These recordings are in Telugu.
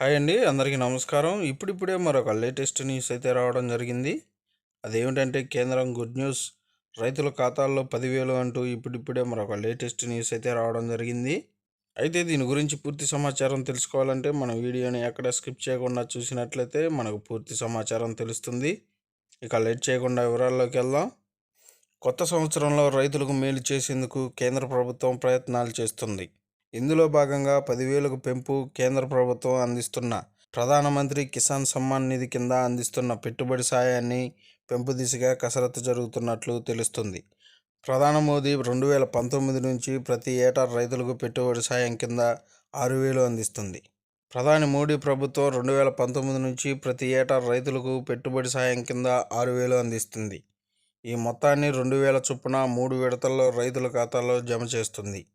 హాయ్ అండి అందరికీ నమస్కారం. ఇప్పుడిప్పుడే మరొక లేటెస్ట్ న్యూస్ అయితే రావడం జరిగింది. అదేమిటంటే కేంద్రం గుడ్ న్యూస్. రైతుల ఖాతాల్లో పదివేలు అంటూ ఇప్పుడిప్పుడే మరొక లేటెస్ట్ న్యూస్ అయితే రావడం జరిగింది. అయితే దీని గురించి పూర్తి సమాచారం తెలుసుకోవాలంటే మన వీడియోని ఎక్కడ స్కిప్ చేయకుండా చూసినట్లయితే మనకు పూర్తి సమాచారం తెలుస్తుంది. ఇక లేట్ చేయకుండా వివరాల్లోకి వెళ్దాం. కొత్త సంవత్సరంలో రైతులకు మేలు చేసేందుకు కేంద్ర ప్రభుత్వం ప్రయత్నాలు చేస్తుంది. ఇందులో భాగంగా పదివేలకు పెంపు కేంద్ర ప్రభుత్వం అందిస్తున్న ప్రధానమంత్రి కిసాన్ సమ్మాన్ నిధి కింద అందిస్తున్న పెట్టుబడి సాయాన్ని పెంపు దిశగా కసరత్తు జరుగుతున్నట్లు తెలుస్తుంది. ప్రధాని మోదీ రెండు వేల పంతొమ్మిది నుంచి ప్రతి ఏటా రైతులకు పెట్టుబడి సాయం కింద ఆరు వేలు అందిస్తుంది. ప్రధాని మోడీ ప్రభుత్వం రెండు వేల పంతొమ్మిది నుంచి ప్రతి ఏటా రైతులకు పెట్టుబడి సాయం కింద ఆరు వేలు అందిస్తుంది. ఈ మొత్తాన్ని రెండు వేల చొప్పున మూడు విడతల్లో రైతుల ఖాతాలో జమ చేస్తుంది.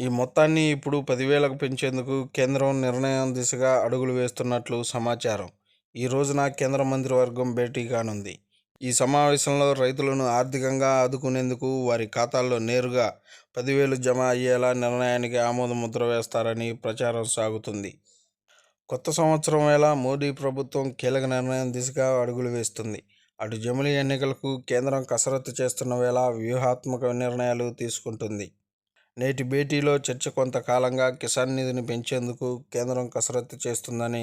ఈ మొత్తాన్ని ఇప్పుడు పదివేలకు పెంచేందుకు కేంద్రం నిర్ణయం దిశగా అడుగులు వేస్తున్నట్లు సమాచారం. ఈ రోజున కేంద్ర మంత్రివర్గం భేటీ కానుంది. ఈ సమావేశంలో రైతులను ఆర్థికంగా ఆదుకునేందుకు వారి ఖాతాల్లో నేరుగా పదివేలు జమ అయ్యేలా నిర్ణయానికి ఆమోద ముద్ర వేస్తారని ప్రచారం సాగుతుంది. కొత్త సంవత్సరం వేళ మోడీ ప్రభుత్వం కీలక నిర్ణయం దిశగా అడుగులు వేస్తుంది. అటు జమిలీ ఎన్నికలకు కేంద్రం కసరత్తు చేస్తున్న వేళ వ్యూహాత్మక నిర్ణయాలు తీసుకుంటుంది. నేటి భేటీలో చర్చ కొంతకాలంగా కిసాన్ నిధిని పెంచేందుకు కేంద్రం కసరత్తు చేస్తుందని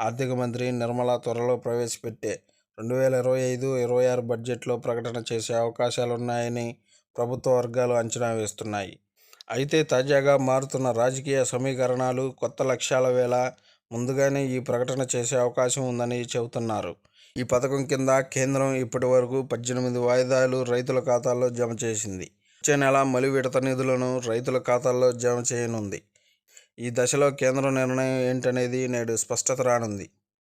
ఆర్థిక మంత్రి నిర్మలా త్వరలో ప్రవేశపెట్టే రెండు వేల ఇరవై ఐదు ఇరవై ఆరు బడ్జెట్లో ప్రకటన చేసే అవకాశాలున్నాయని ప్రభుత్వ వర్గాలు అంచనా వేస్తున్నాయి. అయితే తాజాగా మారుతున్న రాజకీయ సమీకరణాలు కొత్త లక్ష్యాల వేళ ముందుగానే ఈ ప్రకటన చేసే అవకాశం ఉందని చెబుతున్నారు. ఈ పథకం కింద కేంద్రం ఇప్పటి వరకు పద్దెనిమిది వాయిదాలు రైతుల ఖాతాల్లో జమ చేసింది. వచ్చే నెల మలి విడత నిధులను రైతుల ఖాతాల్లో జమ చేయనుంది. ఈ దశలో కేంద్రం నిర్ణయం ఏంటనేది నేడు స్పష్టత రానుంది.